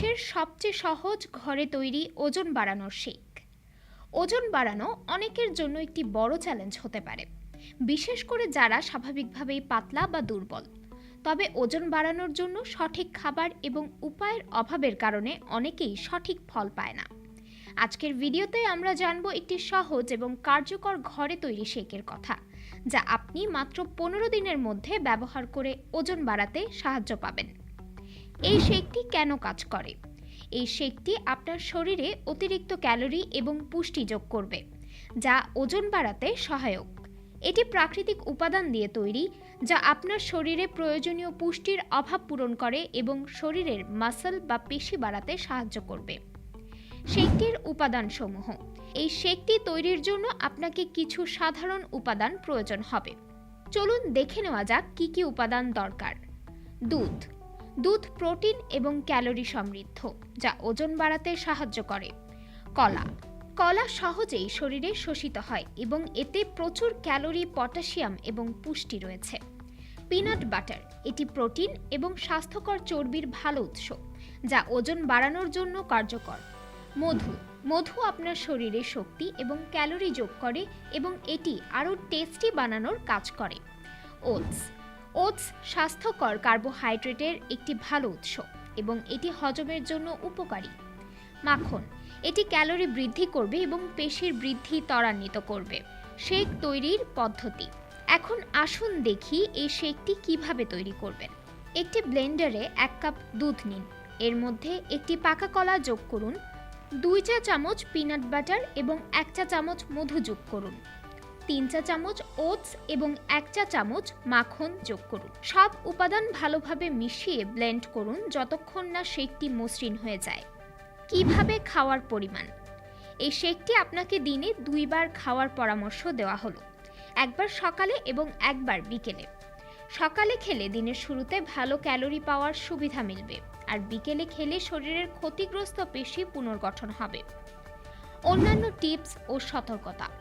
বিশ্বের সবচেয়ে সহজ ঘরে তৈরি ওজন বাড়ানোর শেক ওজন বাড়ানো অনেকের জন্য একটি বড় চ্যালেঞ্জ হতে পারে। বিশেষ করে যারা স্বাভাবিকভাবেই পাতলা বা দুর্বল। তবে ওজন বাড়ানোর জন্য সঠিক খাবার এবং উপায়ের অভাবের কারণে অনেকেই সঠিক ফল পায় না। আজকের ভিডিওতে আমরা জানব একটি সহজ এবং কার্যকর ঘরে তৈরি শেকের কথা, যা আপনি মাত্র পনেরো দিনের মধ্যে ব্যবহার করে ওজন বাড়াতে সাহায্য পাবেন। এই শেকটি কেন কাজ করে? এই শেকটি আপনার শরীরে অতিরিক্ত ক্যালোরি এবং পুষ্টি যোগ করবে, যা ওজন বাড়াতে সহায়ক। এটি প্রাকৃতিক উপাদান দিয়ে তৈরি, যা আপনার শরীরে প্রয়োজনীয় পুষ্টির অভাব পূরণ করে এবং শরীরের মাসল বা পেশি বাড়াতে সাহায্য করবে। শেকটির উপাদানসমূহ। এই শেকটি তৈরির জন্য আপনাকে কিছু সাধারণ উপাদান প্রয়োজন হবে। চলুন দেখে নেওয়া যাক কী কী উপাদান দরকার। দুধ। দুধ, প্রোটিন এবং ক্যালোরি সমৃদ্ধ, যা ওজন বাড়াতে সাহায্য করে। কলা। কলা সহজেই শরীরে শোষিত হয় এবং এতে প্রচুর ক্যালোরি, পটাশিয়াম এবং পুষ্টি রয়েছে। পিনাট বাটার, এটি প্রোটিন এবং স্বাস্থ্যকর চর্বির ভালো উৎস, যা ওজন বাড়ানোর জন্য কার্যকর। মধু। মধু আপনার শরীরে শক্তি এবং ক্যালোরি যোগ করে এবং এটি আরও টেস্টি বানানোর কাজ করে। ওটস। ওটস স্বাস্থ্যকর কার্বোহাইড্রেটের একটি ভালো উৎস এবং এটি হজমের জন্য উপকারী। মাখন, এটি ক্যালোরি বৃদ্ধি করবে এবং পেশির বৃদ্ধি ত্বরান্বিত করবে। শেক তৈরির পদ্ধতি। এখন আসুন দেখি এই শেকটি কীভাবে তৈরি করবেন। একটি ব্লেন্ডারে এক কাপ দুধ নিন। এর মধ্যে একটি পাকা কলা যোগ করুন, দুই চা চামচ পিনাট বাটার এবং এক চা চামচ মধু যোগ করুন। তিন চা চামচ ওটস এবং এক চা চামচ মাখন যোগ করুন। সব উপাদান ভালোভাবে মিশিয়ে ব্লেন্ড করুন যতক্ষণ না শেকটি মসৃণ হয়ে যায়। কীভাবে খাওয়ার পরিমাণ? এই শেকটি আপনাকে দিনে দুইবার খাওয়ার পরামর্শ দেওয়া হলো। একবার সকালে এবং একবার বিকেলে। সকালে খেলে দিনের শুরুতে ভালো ক্যালোরি পাওয়ার সুবিধা মিলবে আর বিকেলে খেলে শরীরের ক্ষতিগ্রস্ত পেশি পুনর্গঠন হবে। অন্যান্য টিপস ও সতর্কতা।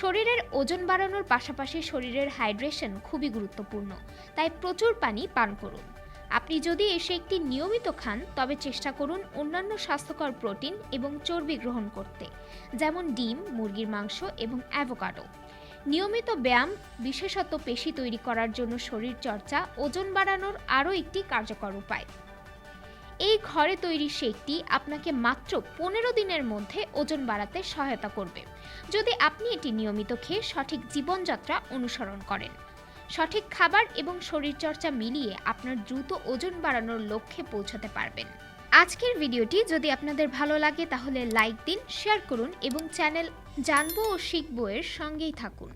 শরীরের ওজন বাড়ানোর পাশাপাশি শরীরের হাইড্রেশন খুবই গুরুত্বপূর্ণ, তাই প্রচুর পানি পান করুন। আপনি যদি এসে একটি নিয়মিত খান, তবে চেষ্টা করুন অন্যান্য স্বাস্থ্যকর প্রোটিন এবং চর্বি গ্রহণ করতে, যেমন ডিম, মুরগির মাংস এবং অ্যাভোকাডো। নিয়মিত ব্যায়াম, বিশেষত পেশি তৈরি করার জন্য শরীর চর্চা ওজন বাড়ানোর আরও একটি কার্যকর উপায়। এই ঘরে তৈরি শেকটি আপনাকে মাত্র পনেরো দিনের মধ্যে ওজন বাড়াতে সহায়তা করবে। যদি আপনি এটি নিয়মিত খেয়ে সঠিক জীবনযাত্রা অনুসরণ করেন। সঠিক খাবার এবং শরীরচর্চা মিলিয়ে আপনার দ্রুত ওজন বাড়ানোর লক্ষ্যে পৌঁছাতে পারবেন। আজকের ভিডিওটি যদি আপনাদের ভালো লাগে তাহলে লাইক দিন, শেয়ার করুন এবং চ্যানেল জানব ও শিখব এর সঙ্গেই থাকুন।